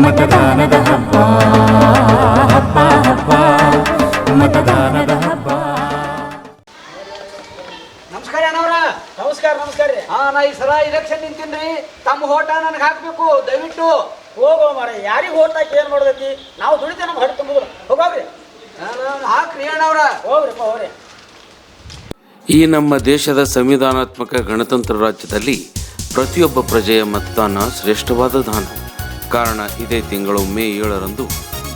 ಮತದಾನದ ಹಬ್ಬ ಹಬ್ಬ ಹಬ್ಬ ಮತದಾನದ ಹಬ್ಬ. ನಮಸ್ಕಾರ ಅಣ್ಣವ್ರ. ನಮಸ್ಕಾರ ನಮಸ್ಕಾರ ರೀ. ಹಾ ನಾ ಈ ಸಲ ಇಲೆಕ್ಷನ್ ನಿಂತೀನ್ರಿ. ತಮ್ಮ ಹೋಟ ನನಗೆ ಹಾಕ್ಬೇಕು ದಯವಿಟ್ಟು. ಹೋಗೋ ಮಾರ ಯಾರಿಗೆ ಓಟ್ ಹಾಕಿ ಏನು ಮಾಡ್ದೈತಿ ನಾವು ದುಡಿತೇವೆ ನಮ್ಗೆ ಹೊಟ್ಟೆ ತುಂಬುದು ಹೋಗೋಗ್ರಿ ನಾನು ಹಾಕ್ರಿ ಅಣ್ಣವ್ರ. ಹೋಗ್ರಿ ಹೋಗ್ರಿ. ಈ ನಮ್ಮ ದೇಶದ ಸಂವಿಧಾನಾತ್ಮಕ ಗಣತಂತ್ರ ರಾಜ್ಯದಲ್ಲಿ ಪ್ರತಿಯೊಬ್ಬ ಪ್ರಜೆಯ ಮತದಾನ ಶ್ರೇಷ್ಠವಾದ ದಾನ. ಕಾರಣ ಇದೇ ತಿಂಗಳು ಮೇ ಏಳರಂದು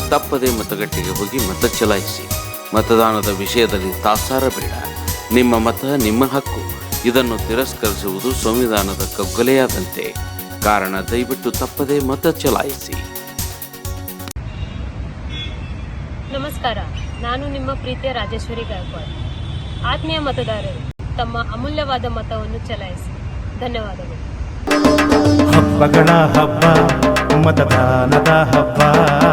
ತಪ್ಪದೆ ಮತಗಟ್ಟೆಗೆ ಹೋಗಿ ಮತ ಚಲಾಯಿಸಿ. ಮತದಾನದ ವಿಷಯದಲ್ಲಿ ತಾಸಾರ ಬೇಡ. ನಿಮ್ಮ ಮತ ನಿಮ್ಮ ಹಕ್ಕು. ಇದನ್ನು ತಿರಸ್ಕರಿಸುವುದು ಸಂವಿಧಾನದ ಕಗ್ಗೊಲೆಯಾದಂತೆ. ಕಾರಣ ದಯವಿಟ್ಟು ತಪ್ಪದೆ ಮತ ಚಲಾಯಿಸಿ. ನಮಸ್ಕಾರ. ನಾನು ನಿಮ್ಮ ಪ್ರೀತಿಯ ರಾಜೇಶ್ವರಿ ಗಾಯಕ್ವಾಡ್. ಆತ್ಮೀಯ ಮತದಾರರು ತಮ್ಮ ಅಮೂಲ್ಯವಾದ ಮತವನ್ನು ಚಲಾಯಿಸಿ. ಧನ್ಯವಾದಗಳು. ಹಬ್ಬಗಳ ಹಬ್ಬ. ಮತದಾನದ ಹಬ್ಬ ಹಬ್ಬಗಳ ಹಬ್ಬ